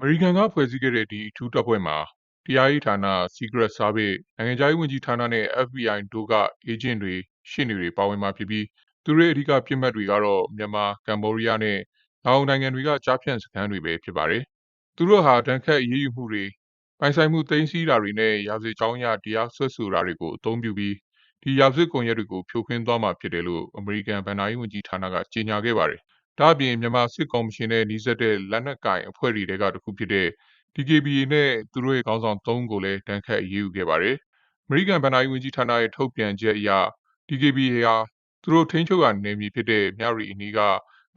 အမေရိကန်ကဖွဲ့စည်းခဲ့တဲ့ဒီအထူးတပ်ဖွဲ့မှာတရားရေးဌာန၊ Secret Service ၊နိုင်ငံခြားရေးဝန်ကြီးဌာနနဲ့ FBI တို့ကအေးဂျင့်တွေ၊ရှေ့နေတွေပါဝင်မှာဖြစ်ပြီးသူတို့ရဲ့အဓိကပစ်မှတ်တွေကတော့မြန်မာ၊ကမ္ဘောဒီးယားနဲ့လာအိုနိုင်ငံတွေကကျားဖြန့်စခန်းတွေပဲဖြစ်ပါတယ်။သူတို့ဟာဒဏ်ခတ်အရေးယူမှုတွေ၊ပိုင်ဆိုင်မှုသိမ်းဆည်းတာတွေနဲ့ရာဇဝတ်ကြောင်းအရတရားစွဲဆိုတာတွေကိုအသုံးပြုပြီးဒီရာဇဝတ်ကွန်ရက်တွေကိုဖြိုခွင်းသွားမှာဖြစ်တယ်လို့အမေရိကန်ဘဏ္ဍာရေးဝန်ကြီးဌာနကကြေညာခဲ့ပါတယ်။ ဒါ့အပြင်မြန်မာစစ်ကော်မရှင်နဲ့နှီးစပ်တဲ့လက်နက်ကိုင်အဖွဲ့တွေထဲကတခုဖြစ်တဲ့ DKBA နဲ့သူတို့ရဲ့ခေါင်းဆောင်၃ဦးကိုလည်းဒဏ်ခတ်အရေးယူခဲ့ပါတယ်။အမေရိကန်ဘဏ္ဍာရေးဝန်ကြီးဌာနရဲ့ထုတ်ပြန်ချက်အရ DKBA ဟာသူတို့ထိန်းချုပ်ရာနယ်မြေဖြစ်တဲ့မြဝတီအနီးက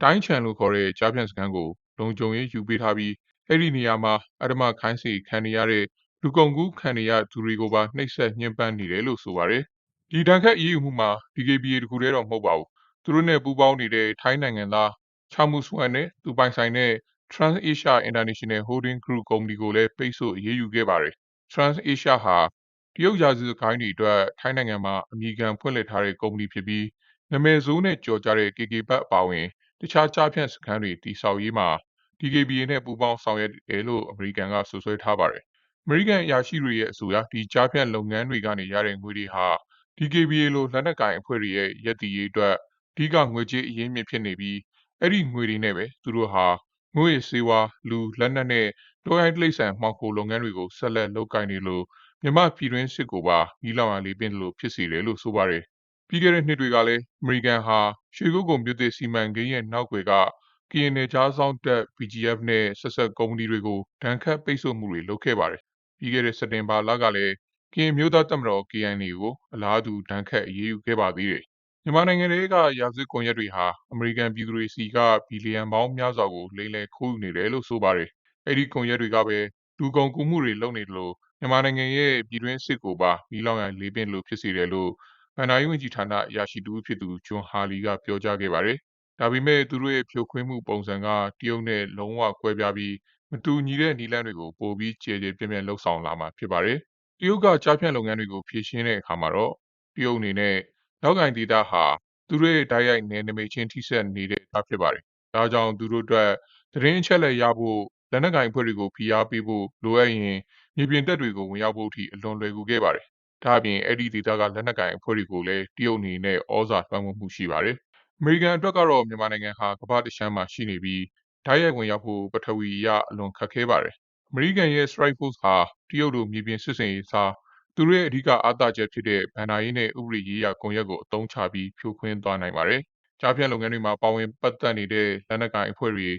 တိုင်းခြံလို့ခေါ်တဲ့ကျားဖြန့်စခန်းကိုလုံခြုံရေးယူပေးထားပြီးအဲဒီနေရာမှာအဓမ္မခိုင်းစေခံနေရတဲ့လူကုန်ကူးခံနေရသူတွေကိုပါနှိပ်စက်ညှဉ်းပန်းနေတယ်လို့ဆိုပါတယ်။ဒီဒဏ်ခတ်အရေးယူမှုမှာ DKBA တခုတည်းတော့မဟုတ်ပါဘူး။သူတို့နဲ့ပူးပေါင်းနေတဲ့ထိုင်းနိုင်ငံသား ချာမူဆွမ်နဲ့သူပိုင်ဆိုင်တဲ့ Trans-Asia International Holding Group ကုမ္ပဏီကိုလည်းပိတ်ဆို့အရေးယူခဲ့ပါတယ်။ Trans-Asia ဟာတရုတ်ရာဇဝတ်ဂိုဏ်းတွေအတွက်ထိုင်းနိုင်ငံမှာအမည်ခံဖွင့်လှစ်ထားတဲ့ကုမ္ပဏီဖြစ်ပြီးနာမည်ဆိုးနဲ့ကျော်ကြားတဲ့ KK Park အပါအဝင်တခြားကျားဖြန့်စခန်းတွေတည်ဆောက်ရေးမှာ DKBA နဲ့ပူးပေါင်းဆောင်ရွက်တယ်လို့အမေရိကန်ကစွပ်စွဲထားပါတယ်။အမေရိကန်အရာရှိတွေရဲ့အဆိုအရဒီကျားဖြန့်လုပ်ငန်းတွေကနေရတဲ့ငွေတွေဟာ DKBA လိုလက်နက်ကိုင်အဖွဲ့တွေရဲ့ရပ်တည်ရေးအတွက်အဓိကငွေကြေးအရင်းအမြစ်ဖြစ်နေပြီး အဲဒီငွေတွေနဲ့ပဲသူတို့ဟာမူးယစ်ဆေးဝါး၊လူ၊လက်နက်နဲ့တောရိုင်းတိရစ္ဆာန်မှောင်ခိုလုပ်ငန်းတွေကိုဆက်လက်လုပ်ကိုင်နေလို့မြန်မာပြည်တွင်းစစ်ကိုပါမီးလောင်ရာလေပင့်သလိုဖြစ်စေတယ်လို့ဆိုပါတယ်။ပြီးခဲ့တဲ့နှစ်တွေကလည်းအမေရိကန်ဟာရွှေကုက္ကိုမြို့သစ်စီမံကိန်းရဲ့နောက်ွယ်ကကရင်နယ်ခြားစောင့်တပ် BGF နဲ့ဆက်စပ်ကုမ္ပဏီတွေကိုဒဏ်ခတ်ပိတ်ဆို့မှုတွေလုပ်ခဲ့ပါတယ်။ပြီးခဲ့တဲ့စက်တင်ဘာလကလည်းကရင်မျိုးသားတပ်မတော် KNA ကိုအလားတူဒဏ်ခတ်အရေးယူခဲ့ပါသေးတယ်။ မြန်မာနိုင်ငံထဲကရာဇဝတ်ကွန်ရက်တွေဟာအမေရိကန်ပြည်သူတွေစီကဘီလီယံပေါင်းများစွာကိုလိမ်လည်ခိုးယူနေတယ်လို့ဆိုပါတယ်။အဲဒီကွန်ရက်တွေကပဲလူကုန်ကူးမှုတွေလုပ်နေတယ်လို့မြန်မာနိုင်ငံရဲ့ပြည်တွင်းစစ်ကိုပါမီးလောင်ရာလေပင့်လို့ဖြစ်စေတယ်လို့ဘဏ္ဍာရေးဝန်ကြီးဌာနအရာရှိတူဖြစ်သူဂျွန်ဟာလီကပြောကြားခဲ့ပါတယ်။ဒါပေမဲ့သူတို့ရဲ့ဖြိုခွင်းမှုပုံစံကတရုတ်နဲ့လုံးဝကွဲပြားပြီးမတူညီတဲ့နီလန်းတွေကိုပိုပြီးကြည်ကြည်ပြည့်ပြည့်လှုပ်ဆောင်လာမှာဖြစ်ပါတယ်။တရုတ်ကကြားဖြန့်လုပ်ငန်းတွေကိုဖြည့်ရှင်းတဲ့အခါမှာတော့တရုတ်အနေနဲ့ နောက်ကင်ဒေတာဟာသူတို့ရဲ့တိုက်ရိုက်နယ်နိမိတ်ချင်းထိစပ်နေတဲ့အခါဖြစ်ပါတယ်။ဒါကြောင့်သူတို့အတွက်သတင်းအချက်အလက်ရဖို့လက်နက်ကင်အဖွဲ့တွေကိုဖိအားပေးဖို့လိုအပ်ရင်မြေပြင်တပ်တွေကိုဝင်ရောက်ဖို့အထိအလွန်လွယ်ကူခဲ့ပါတယ်။ဒါ့အပြင်အဲ့ဒီဒေတာကလက်နက်ကင်အဖွဲ့တွေကိုလည်းတရုတ်အနေနဲ့ဩဇာလွှမ်းမိုးမှုရှိပါတယ်။အမေရိကန်အတွက်ကတော့မြန်မာနိုင်ငံဟာကမ္ဘာတခြမ်းမှာရှိနေပြီးဓာတ်ရိုက်ဝင်ရောက်ဖို့ပထဝီအရအလွန်ခက်ခဲပါတယ်။အမေရိကန်ရဲ့ Strike Force ဟာတရုတ်လိုမြေပြင်စစ်စင်ရေးစား သူတို့ရဲ့အဓိကအားသာချက်ဖြစ်တဲ့ဗန်နာရေးနဲ့ဥပဒေရေးရာကွန်ရက်ကိုအသုံးချပြီးဖြိုခွင်းသွားနိုင်ပါတယ်။ကြားဖြန့်လုပ်ငန်းတွေမှာပါဝင်ပတ်သက်နေတဲ့လက်နက်ကိုင်အဖွဲ့တွေ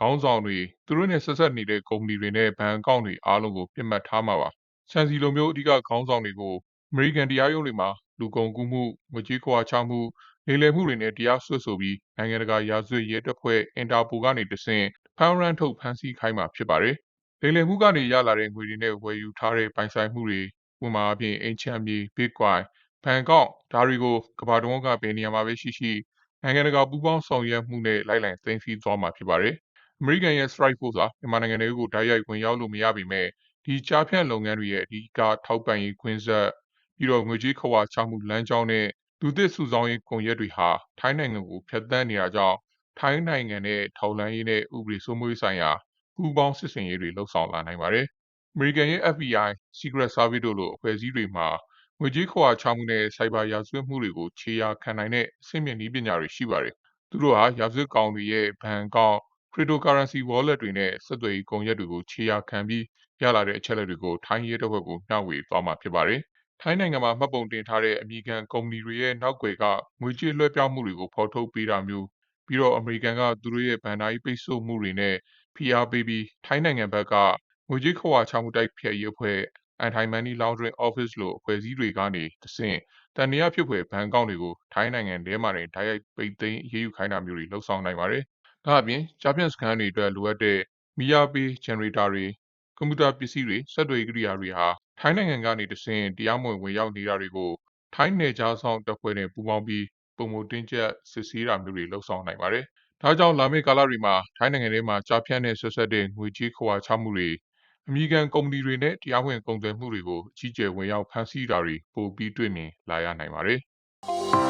ခေါင်းဆောင်တွေသူတို့နဲ့ဆက်ဆက်နေတဲ့ကုမ္ပဏီတွေနဲ့ဘဏ်အကောင့်တွေအားလုံးကိုပြစ်မှတ်ထားမှာပါ။ဆန်စီလိုမျိုးအဓိကခေါင်းဆောင်တွေကိုအမေရိကန်တရားရုံးတွေမှာလူကုန်ကူးမှုငွေကြေးခွာချမှုလေလည်မှုတွေနဲ့တရားစွဲဆိုပြီးနိုင်ငံတကာရာဇဝတ်ရဲတပ်ဖွဲ့အင်တာပိုကနေတဆင့်ဖမ်းရမ်းထုတ်ဖမ်းဆီးခိုင်းမှာဖြစ်ပါတယ်။လေလည်မှုကနေရလာတဲ့ငွေတွေနဲ့ဝယ်ယူထားတဲ့ပိုင်ဆိုင်မှုတွေ ဥပမာအပြင်အိမ်ချမ်းမြေ Bitcoin ဘဏ်ကောင့်ဒါတွေကိုကဘာတုံးကဘယ်နေရာမှာပဲရှိရှိနိုင်ငံတကာပူးပေါင်းဆောင်ရွက်မှုနဲ့လိုက်လံသိမ်းဆည်းသွားမှာဖြစ်ပါတယ်။အမေရိကန်ရဲ့ Strike Force ဟာမြန်မာနိုင်ငံတွေကိုဓာတ်ရိုက်ဝင်ရောက်လို့မရပေမဲ့ဒီကြားဖြန့်လုပ်ငန်းတွေရဲ့အဓိကထောက်ပံ့ရေးခွင့်ဆက်ပြီးတော့ငွေကြေးခွာချမှုလမ်းကြောင်းနဲ့လူသစ်စုဆောင်းရေးကွန်ရက်တွေဟာထိုင်းနိုင်ငံကိုဖျက်ဆီးနေတာကြောင့်ထိုင်းနိုင်ငံနဲ့ထောက်လှမ်းရေးနဲ့ဥပဒေစိုးမိုးရေးဆိုင်ရာပူးပေါင်းစစ်ဆင်ရေးတွေလှုပ်ဆောင်လာနိုင်ပါတယ်။ အမေရိကန်ရဲ့ FBI, Secret Service တို့လိုအဖွဲ့အစည်းတွေမှာငွေကြေးခွာချမှုနဲ့စိုက်ဘာရာဇဝတ်မှုတွေကိုခြေရာခံနိုင်တဲ့အဆင့်မြင့်နည်းပညာတွေရှိပါတယ်။သူတို့ဟာရာဇဝတ်ကောင်တွေရဲ့ဘဏ်ကောင့် cryptocurrency wallet တွေနဲ့ဆက်သွယ်ရေးကွန်ရက်တွေကိုခြေရာခံပြီးရလာတဲ့အချက်အလက်တွေကိုထိုင်းရဲတပ်ဖွဲ့ကိုမျှဝေသွားမှာဖြစ်ပါတယ်။ထိုင်းနိုင်ငံမှာမှတ်ပုံတင်ထားတဲ့အမိခံကုမ္ပဏီတွေရဲ့နောက်ွယ်ကငွေကြေးလွှဲပြောင်းမှုတွေကိုဖော်ထုတ်ပေးတာမျိုးပြီးတော့အမေရိကန်ကသူတို့ရဲ့ဗန်ဒါရေးပိတ်ဆို့မှုတွေနဲ့ဖိအားပေးပြီးထိုင်းနိုင်ငံဘက်က ငွေကြေးခွာချမှုတိုက်ဖျက်ရေးအဖွဲ့ Anti-Money Laundering Office လို့အဖွဲ့အစည်းတွေကနေတဆင့်တန်တရားဖြစ်ဖွယ်ဘဏ်ကောင့်တွေကိုထိုင်းနိုင်ငံထဲမှာတင်ဓာတ်ရိုက်ပိတ်သိမ်းအရေးယူခိုင်းတာမျိုးတွေလှုပ်ဆောင်နိုင်ပါတယ်။ဒါအပြင်ကြားဖြန့်စခန်းတွေအတွက်လိုအပ်တဲ့မီးအားပေး generator တွေကွန်ပျူတာပစ္စည်းတွေဆက်သွယ်ရေးကိရိယာတွေဟာထိုင်းနိုင်ငံကနေတဆင့်တရားမဝင်ဝင်ရောက်နေတာတွေကိုထိုင်းနယ်ခြားစောင့်တပ်ဖွဲ့နဲ့ပူးပေါင်းပြီးပုံမတင်းကျပ်စစ်ဆေးတာမျိုးတွေလှုပ်ဆောင်နိုင်ပါတယ်။ဒါကြောင့်လာမယ့်ကာလတွေမှာထိုင်းနိုင်ငံထဲမှာကြားဖြန့်တဲ့ဆွဆက်တဲ့ငွေကြေးခွာချမှုတွေ အမိခံကုမ္ပဏီတွေနဲ့တရားဝင်ကုန်သွယ်မှုတွေကိုအကြီးကျယ်ဝင်ရောက်ဖန်ဆီးတာတွေပိုပြီးတွေ့မြင်လာရနိုင်ပါတယ်။